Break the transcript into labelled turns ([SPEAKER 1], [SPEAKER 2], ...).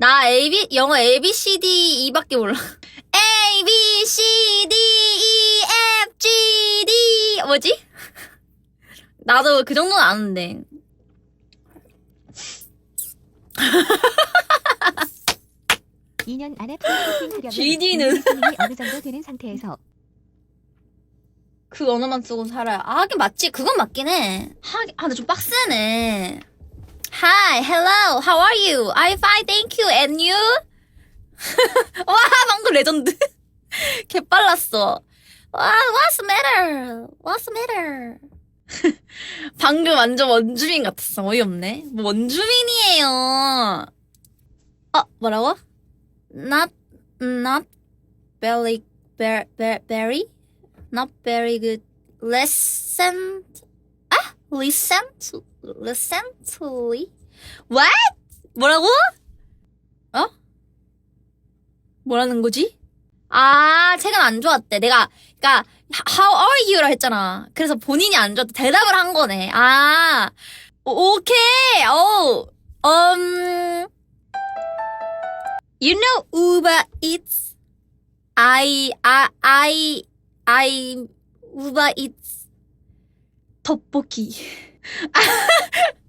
[SPEAKER 1] 나 A, B, 영어 A, B, C, D, E밖에 몰라. A, B, C, D, E, F, G, D. 뭐지? 나도 그 정도는 아는데.
[SPEAKER 2] 2년 안에 프로세싱 하려면
[SPEAKER 1] GD 는?
[SPEAKER 2] 이미 수능이 어느 정도 되는 상태에서
[SPEAKER 1] 그 언어만 쓰고 살아요. 아, 하긴 맞지. 그건 맞긴 해. 하긴, 아, 근데 좀 빡세네. Hi, hello, how are you? I'm fine, thank you, and you? 와, 방금 레전드. 개 빨랐어. 와, what's the matter? What's the matter? 방금 완전 원주민 같았어. 어이없네. 뭐 원주민이에요. 어, 뭐라고? Not, not very, very, very? not very good. 아, listen, to, listen to, what? 뭐라고? 어? 뭐라는 거지? 아, 책은 안 좋았대. 내가, 그니까, how are you라 했잖아. 그래서 본인이 안 좋았대. 대답을 한 거네. 아, 오, 오케이. 오, um, you know Uber Eats? I, I, I, I Uber Eats トッポキ。